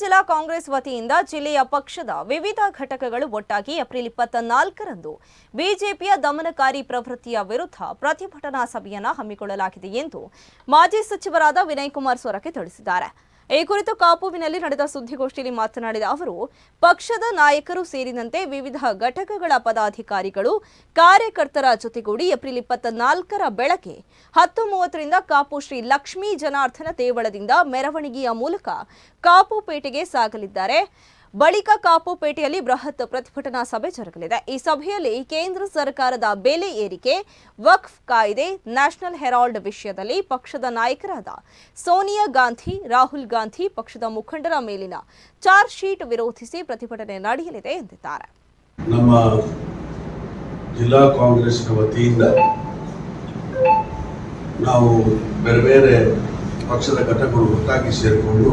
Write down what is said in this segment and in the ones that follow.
ಜಿಲ್ಲಾ ಕಾಂಗ್ರೆಸ್ ವತಿಯಿಂದ ಜಿಲ್ಲೆಯ ಪಕ್ಷದ ವಿವಿಧ ಘಟಕಗಳು ಒಟ್ಟಾಗಿ ಏಪ್ರಿಲ್ ಇಪ್ಪತ್ತ ನಾಲ್ಕರಂದು ಬಿಜೆಪಿಯ ದಮನಕಾರಿ ಪ್ರವೃತ್ತಿಯ ವಿರುದ್ಧ ಪ್ರತಿಭಟನಾ ಸಭೆಯನ್ನು ಹಮ್ಮಿಕೊಳ್ಳಲಾಗಿದೆ ಎಂದು ಮಾಜಿ ಸಚಿವರಾದ ವಿನಯ್ ಕುಮಾರ್ ಸೊರಕೆ ತಿಳಿಸಿದ್ದಾರೆ. ಈ ಕುರಿತು ಕಾಪುವಿನಲ್ಲಿ ನಡೆದ ಸುದ್ದಿಗೋಷ್ಠಿಯಲ್ಲಿ ಮಾತನಾಡಿದ ಅವರು, ಪಕ್ಷದ ನಾಯಕರು ಸೇರಿದಂತೆ ವಿವಿಧ ಘಟಕಗಳ ಪದಾಧಿಕಾರಿಗಳು ಕಾರ್ಯಕರ್ತರ ಜೊತೆಗೂಡಿ ಏಪ್ರಿಲ್ ಇಪ್ಪತ್ತ ನಾಲ್ಕರ ಬೆಳಗ್ಗೆ ಹತ್ತು ಮೂವತ್ತರಿಂದ ಕಾಪು ಶ್ರೀ ಲಕ್ಷ್ಮೀ ಜನಾರ್ದನ ದೇವಳದಿಂದ ಮೆರವಣಿಗೆಯ ಮೂಲಕ ಕಾಪುಪೇಟೆಗೆ ಸಾಗಲಿದ್ದಾರೆ. ಬಳಿಕ ಕಾಪುಪೇಟೆಯಲ್ಲಿ ಬೃಹತ್ ಪ್ರತಿಭಟನಾ ಸಭೆ ಜರುಗಲಿದೆ. ಈ ಸಭೆಯಲ್ಲಿ ಕೇಂದ್ರ ಸರ್ಕಾರದ ಬೆಲೆ ಏರಿಕೆ, ವಕ್ಫ್ ಕಾಯ್ದೆ, ನ್ಯಾಷನಲ್ ಹೆರಾಲ್ಡ್ ವಿಷಯದಲ್ಲಿ ಪಕ್ಷದ ನಾಯಕರಾದ ಸೋನಿಯಾ ಗಾಂಧಿ, ರಾಹುಲ್ ಗಾಂಧಿ ಪಕ್ಷದ ಮುಖಂಡರ ಮೇಲಿನ ಚಾರ್ಜ್ ಶೀಟ್ ವಿರೋಧಿಸಿ ಪ್ರತಿಭಟನೆ ನಡೆಯಲಿದೆ ಎಂದಿದ್ದಾರೆ. ನಮ್ಮ ಜಿಲ್ಲಾ ಕಾಂಗ್ರೆಸ್ನ ವತಿಯಿಂದ ನಾವು ಬೇರೆ ಬೇರೆ ಪಕ್ಷದ ಘಟಕಗಳು ಒಟ್ಟಾಗಿ ಸೇರಿಕೊಂಡು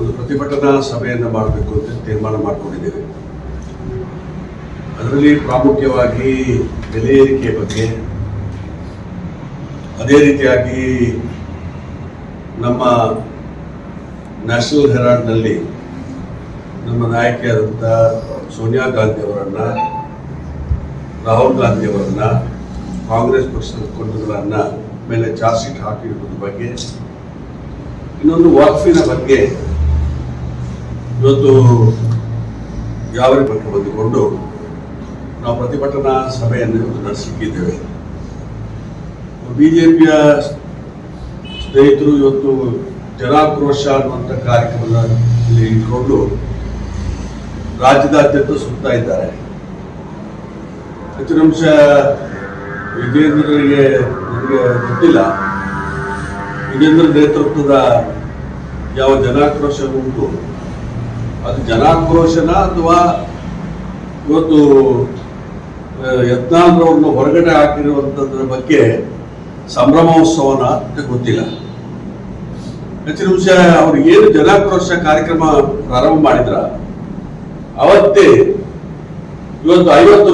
ಒಂದು ಪ್ರತಿಭಟನಾ ಸಭೆಯನ್ನು ಮಾಡಬೇಕು ಅಂತ ತೀರ್ಮಾನ ಮಾಡಿಕೊಂಡಿದ್ದೇವೆ. ಅದರಲ್ಲಿ ಪ್ರಾಮುಖ್ಯವಾಗಿ ಬೆಲೆ ಏರಿಕೆಯ ಬಗ್ಗೆ, ಅದೇ ರೀತಿಯಾಗಿ ನಮ್ಮ ನ್ಯಾಷನಲ್ ಹೆರಾಲ್ಡ್ನಲ್ಲಿ ನಮ್ಮ ನಾಯಕಿಯಾದಂಥ ಸೋನಿಯಾ ಗಾಂಧಿ ಅವರನ್ನ, ರಾಹುಲ್ ಗಾಂಧಿ ಅವರನ್ನ, ಕಾಂಗ್ರೆಸ್ ಪಕ್ಷದ ಕೊಂಡಗಳನ್ನ ಮೇಲೆ ಚಾರ್ಜ್ ಶೀಟ್ ಹಾಕಿರುವುದ್ರ ಬಗ್ಗೆ, ಇನ್ನೊಂದು ವಾಕ್ಫಿನ ಬಗ್ಗೆ ಇವತ್ತು ಯಾವ ಬಗ್ಗೆ ಬಂದುಕೊಂಡು ನಾವು ಪ್ರತಿಭಟನಾ ಸಭೆಯನ್ನು ಇವತ್ತು ನಡೆಸಿಕ್ಕಿದ್ದೇವೆ. ಬಿಜೆಪಿಯ ಸ್ನೇಹಿತರು ಇವತ್ತು ಜನಾಕ್ರೋಶ ಅನ್ನುವಂಥ ಕಾರ್ಯಕ್ರಮದಲ್ಲಿ ಇಟ್ಕೊಂಡು ರಾಜ್ಯದಾದ್ಯಂತ ಸುತ್ತಾ ಇದ್ದಾರೆ. ಅಂಶ ವಿಜೇಂದ್ರರಿಗೆ ನನಗೆ ಗೊತ್ತಿಲ್ಲ. ವಿಜೇಂದ್ರ ನೇತೃತ್ವದ ಯಾವ ಜನಾಕ್ರೋಶ ಉಂಟು. ಅದು ಜನಾಕ್ರೋಶನ ಅಥವಾ ಇವತ್ತು ಯತ್ನಾಂಧ್ರವನ್ನು ಹೊರಗಡೆ ಹಾಕಿರುವಂಥದ್ರ ಬಗ್ಗೆ ಸಂಭ್ರಮೋತ್ಸವನ ಅಂತ ಗೊತ್ತಿಲ್ಲ. ಹೆಚ್ಚಿನ ವಿಷಯ ಅವ್ರು ಏನು ಜನಾಕ್ರೋಶ ಕಾರ್ಯಕ್ರಮ ಪ್ರಾರಂಭ ಮಾಡಿದ್ರ, ಅವತ್ತೇ ಇವತ್ತು ಐವತ್ತು